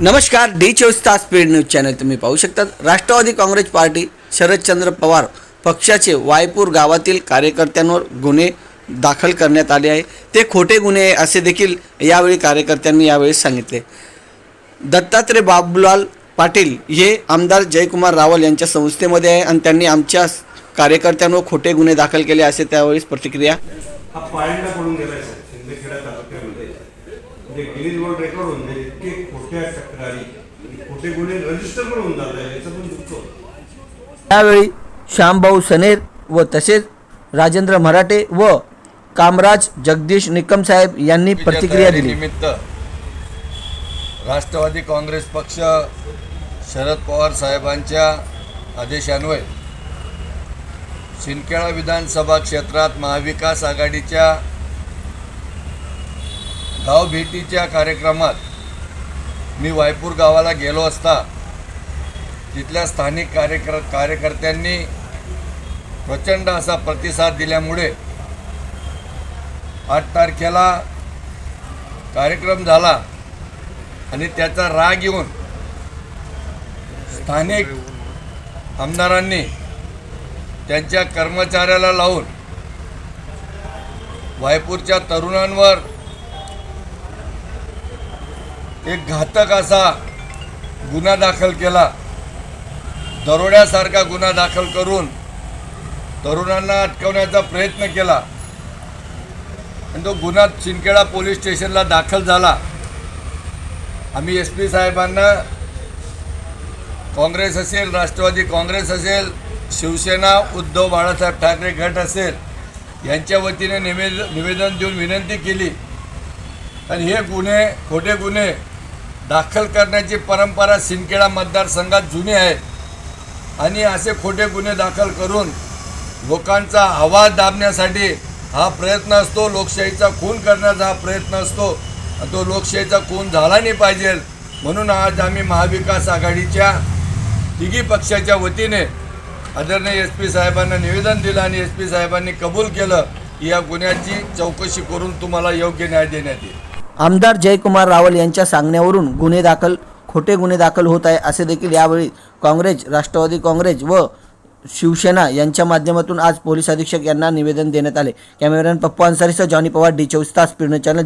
नमस्कार डी चोवीस तास स्पीड न्यूज चॅनल तुम्ही पाहू शकतात. राष्ट्रवादी काँग्रेस पार्टी शरदचंद्र पवार पक्षाचे वायपूर गावातील कार्यकर्त्यांवर गुन्हे दाखल करण्यात आले आहे. ते खोटे गुन्हे आहे असे देखील यावेळी कार्यकर्त्यांनी यावेळी सांगितले. दत्तात्रय बाबूलाल पाटील हे आमदार जयकुमार रावल यांच्या संस्थेमध्ये आहे आणि त्यांनी आमच्या कार्यकर्त्यांवर खोटे गुन्हे दाखल केले असे त्यावेळेस प्रतिक्रिया म्हणजे गिरीज रोड रेकॉर्ड होऊन जाईल इतके खोट्या तक्रारी खोटे गुन्हे रजिस्टर पण होऊन जात आहे याचं पण दुःख. त्यावेळी श्यामभाऊ सनेर व तसेच राजेंद्र मराठे व कामराज जगदीश निकम साहेब यांनी प्रतिक्रिया दिली. निमित्त राष्ट्रवादी काँग्रेस पक्ष शरद पवार साहेबांच्या आदेशान्वये शिंदखेडा विधानसभा क्षेत्रात महाविकास आघाडीच्या गाव भेटीच्या कार्यक्रमात मी वायपूर गावाला गेलो असता तिथल्या स्थानिक कार्यकर कार्यकर्त्यांनी प्रचंड असा प्रतिसाद दिल्यामुळे आठ तारखेला कार्यक्रम झाला आणि त्याचा राग येऊन स्थानिक आमदारांनी त्यांच्या कर्मचाऱ्याला लावून वायपूरच्या तरुणांवर एक घातक असा गुन्हा दाखल केला. दरोड्यासारखा गुन्हा दाखल करून तरुणांना अटकवण्याचा प्रयत्न केला. आणि तो गुन्हा शिंदखेडा पोलीस स्टेशनला दाखल झाला. आम्ही एस पी साहेबांना काँग्रेस असेल राष्ट्रवादी काँग्रेस असेल शिवसेना उद्धव बाळासाहेब ठाकरे गट असेल यांच्या वतीने निवेद निवेदन देऊन विनंती केली. आणि हे गुन्हे खोटे गुन्हे दाखल करण्याची परंपरा सिंदखेडा मतदारसंघात जुनी आहे. आणि असे खोटे गुन्हे दाखल करून लोकांचा आवाज दाबण्यासाठी हा प्रयत्न असतो. लोकशाहीचा खून करण्याचा हा प्रयत्न असतो. आणि तो लोकशाहीचा खून झाला नाही पाहिजे. म्हणून आज आम्ही महाविकास आघाडीच्या तिघी पक्षाच्या वतीने आदरणीय एस पी साहेबांना निवेदन दिलं आणि एस पी साहेबांनी कबूल केलं की या गुन्ह्याची चौकशी करून तुम्हाला योग्य न्याय देण्यात येईल. आमदार जयकुमार रावल यांच्या सांगण्यावरून गुन्हे दाखल खोटे गुन्हे दाखल होत आहे असे देखील यावेळी काँग्रेस राष्ट्रवादी काँग्रेस व शिवसेना यांच्या माध्यमातून आज पोलीस अधीक्षक यांना निवेदन देण्यात आले. कॅमेरामॅन पप्पू अन्सारीसह जॉनी पवार डी चोवीस तास पिर्ण चॅनल